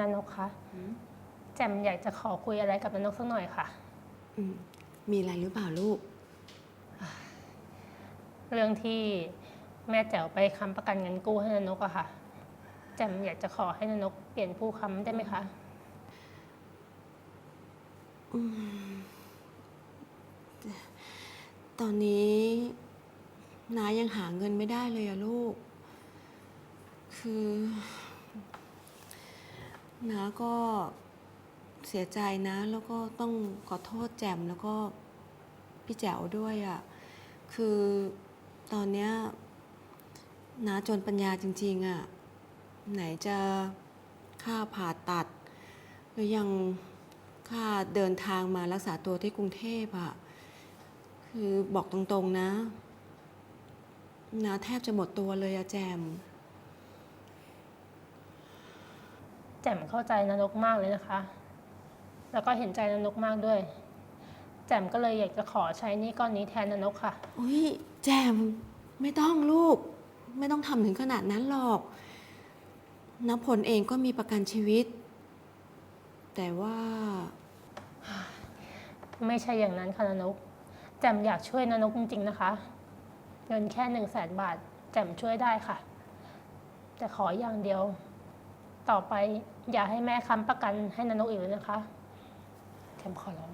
นนกคะแจมอยากจะขอคุยอะไรกับนนกสักหน่อยค่ะอืมมีอะไรหรือเปล่าลูก เรื่องที่แม่แจ๋วไปค้ำประกันเงินกู้ให้นนกอะค่ะ แจมอยากจะขอให้นนกเปลี่ยนผู้ค้ำได้ไหมคะตอนนี้น้ายังหาเงินไม่ได้เลยอะลูก คือ น้าก็เสียใจนะ แล้วก็ต้องขอโทษแจมแล้วก็พี่แจ๋วด้วยอะคือตอนเนี้ยน้าจนปัญญาจริง ๆอะไหนจะค่าผ่าตัดแล้วยังค่าเดินทางมารักษาตัวที่กรุงเทพอะคือบอกตรงๆนะนาแทบจะหมดตัวเลยอะแจม แจมเข้าใจนนกมากเลยนะคะ แล้วก็เห็นใจนนกมากด้วย แจมก็เลยอยากจะขอใช้หนี้ก้อนนี้แทนนนกค่ะ อุ้ยแจมไม่ต้องลูก ไม่ต้องทำถึงขนาดนั้นหรอกนผลเองก็มีประกันชีวิต แต่ว่า ไม่ใช่อย่างนั้นค่ะนนกแจมอยากช่วยนนกจริงๆนะคะ เงินแค่หนึ่งแสนบาท แจมช่วยได้ค่ะ แต่ขออย่างเดียว ต่อไปอย่าให้แม่ค้ำประกันให้นนกอีกเลยนะคะแคมขอร้อง